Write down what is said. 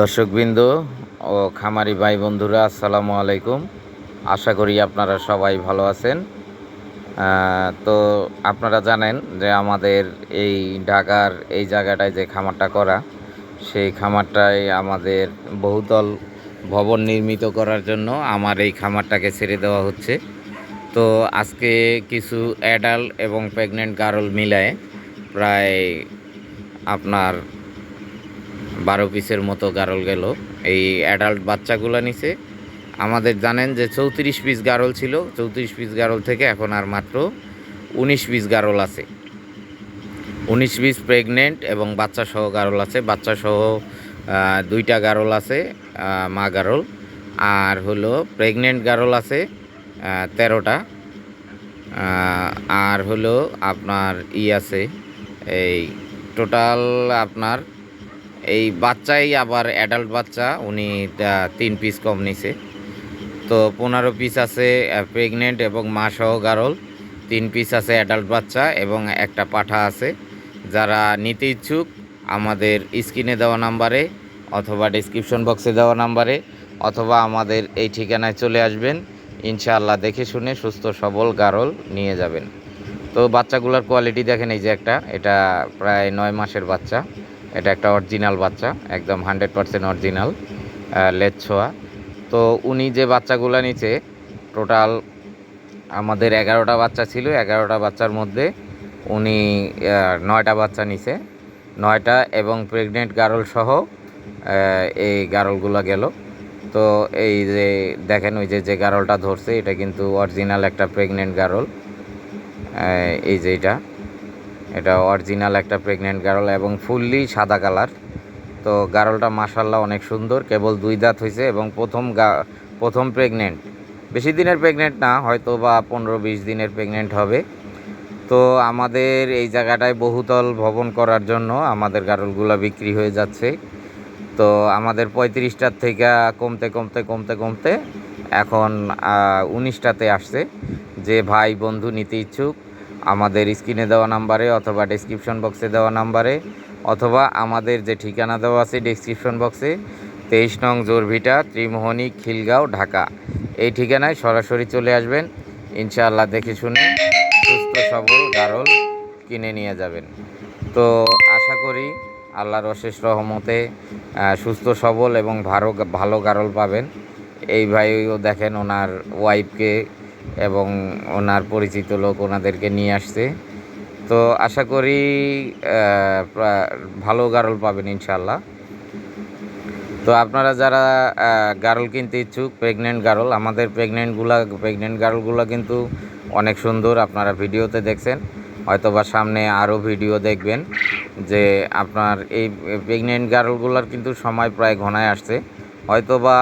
দর্শকবৃন্দ ও খামারি ভাই বন্ধুরা, আসসালামু আলাইকুম। আশা করি আপনারা সবাই ভালো আছেন। তো আপনারা জানেন যে আমাদের এই ঢাকার এই জায়গাটায় যে খামারটা করা, সেই খামারটায় আমাদের বহুতল ভবন নির্মিত করার জন্য আমার এই খামারটাকে ছেড়ে দেওয়া হচ্ছে। তো আজকে কিছু অ্যাডাল্ট এবং প্রেগনেন্ট গারল মিলায়ে প্রায় আপনার বারো পিসের মতো গারল গেল। এই অ্যাডাল্ট বাচ্চাগুলো নিছে। আমাদের জানেন যে চৌত্রিশ পিস গারল ছিল। চৌত্রিশ পিস গারল থেকে এখন আর মাত্র উনিশ পিস গারল আছে। উনিশ পিস প্রেগনেন্ট এবং বাচ্চা সহ গারল আছে। বাচ্চা সহ দুইটা গারল আছে মা গারল। আর হলো প্রেগনেন্ট গারল আছে তেরোটা। আর হলো আপনার ই আছে, এই টোটাল আপনার এই বাচ্চাই আবার অ্যাডাল্ট বাচ্চা, উনি তিন পিস কম নিছে। তো পনেরো পিস আছে প্রেগনেন্ট এবং মা সহ গারল। তিন পিস আছে অ্যাডাল্ট বাচ্চা এবং একটা পাঠা আছে। যারা নিতে ইচ্ছুক, আমাদের স্ক্রিনে দেওয়া নাম্বারে অথবা ডিসক্রিপশন বক্সে দেওয়া নাম্বারে অথবা আমাদের এই ঠিকানায় চলে আসবেন। ইনশাআল্লাহ দেখে শুনে সুস্থ, সবল, গারল নিয়ে যাবেন। তো বাচ্চাগুলোর কোয়ালিটি দেখেন এই যে একটা, এটা প্রায় নয় মাসের বাচ্চা। এটা একটা অরিজিনাল বাচ্চা, একদম হান্ড্রেড পার্সেন্ট অরিজিনাল লেজ ছোঁয়া। তো উনি যে বাচ্চাগুলো নিচে টোটাল আমাদের এগারোটা বাচ্চা ছিল, এগারোটা বাচ্চার মধ্যে উনি নয়টা বাচ্চা নিছে। নয়টা এবং প্রেগনেন্ট গারল সহ এই গারলগুলো গেল। তো এই যে দেখেন, ওই যে যে গারলটা ধরছে, এটা কিন্তু অরিজিনাল একটা প্রেগনেন্ট গারল এই যে এটা। এটা অরিজিনাল একটা প্রেগনেন্ট গারল এবং ফুললি সাদা কালার তো গারলটা মাসাল্লাহ অনেক সুন্দর, কেবল দুই দাঁত হয়েছে এবং প্রথম গা, প্রথম প্রেগনেন্ট বেশি দিনের প্রেগনেন্ট না হয়তো বা পনেরো বিশ দিনের প্রেগনেন্ট হবে। তো আমাদের এই জায়গাটায় বহুতল ভবন করার জন্য আমাদের গারলগুলো বিক্রি হয়ে যাচ্ছে। তো আমাদের পঁয়ত্রিশটার থেকে কমতে কমতে কমতে কমতে এখন উনিশটাতে আসছে। যে ভাই বন্ধু নিতে ইচ্ছুক আমাদের স্ক্রিনে দেওয়া নাম্বারে অথবা ডেসক্রিপশন বক্সে দেওয়া নাম্বারে, অথবা আমাদের যে ঠিকানা দেওয়া আছে ডেসক্রিপশন বক্সে তেইশ নং জোরভিটা, ত্রিমোহনী, খিলগাঁও, ঢাকা। এই ঠিকানায় সরাসরি চলে আসবেন। ইনশাআল্লাহ দেখে শুনে সুস্থ, সবল গারল কিনে নিয়ে যাবেন। তো আশা করি আল্লাহর অশেষ রহমতে সুস্থ, সবল এবং ভালো ভালো গারল পাবেন। এই ভাইও দেখেন ওনার ওয়াইফকে এবং ওনার পরিচিত লোক ওনাদেরকে নিয়ে আসছে। তো আশা করি ভালো গারল পাবেন ইনশাল্লাহ তো আপনারা যারা গারল কিনতে ইচ্ছুক প্রেগনেন্ট গারল, আমাদের প্রেগনেন্টগুলা প্রেগনেন্ট গারলগুলো কিন্তু অনেক সুন্দর, আপনারা ভিডিওতে দেখছেন। হয়তো বা সামনে আরও ভিডিও দেখবেন যে আপনার এই প্রেগনেন্ট গারলগুলোর কিন্তু সময় প্রায় ঘনায় আসছে। হয়তো বা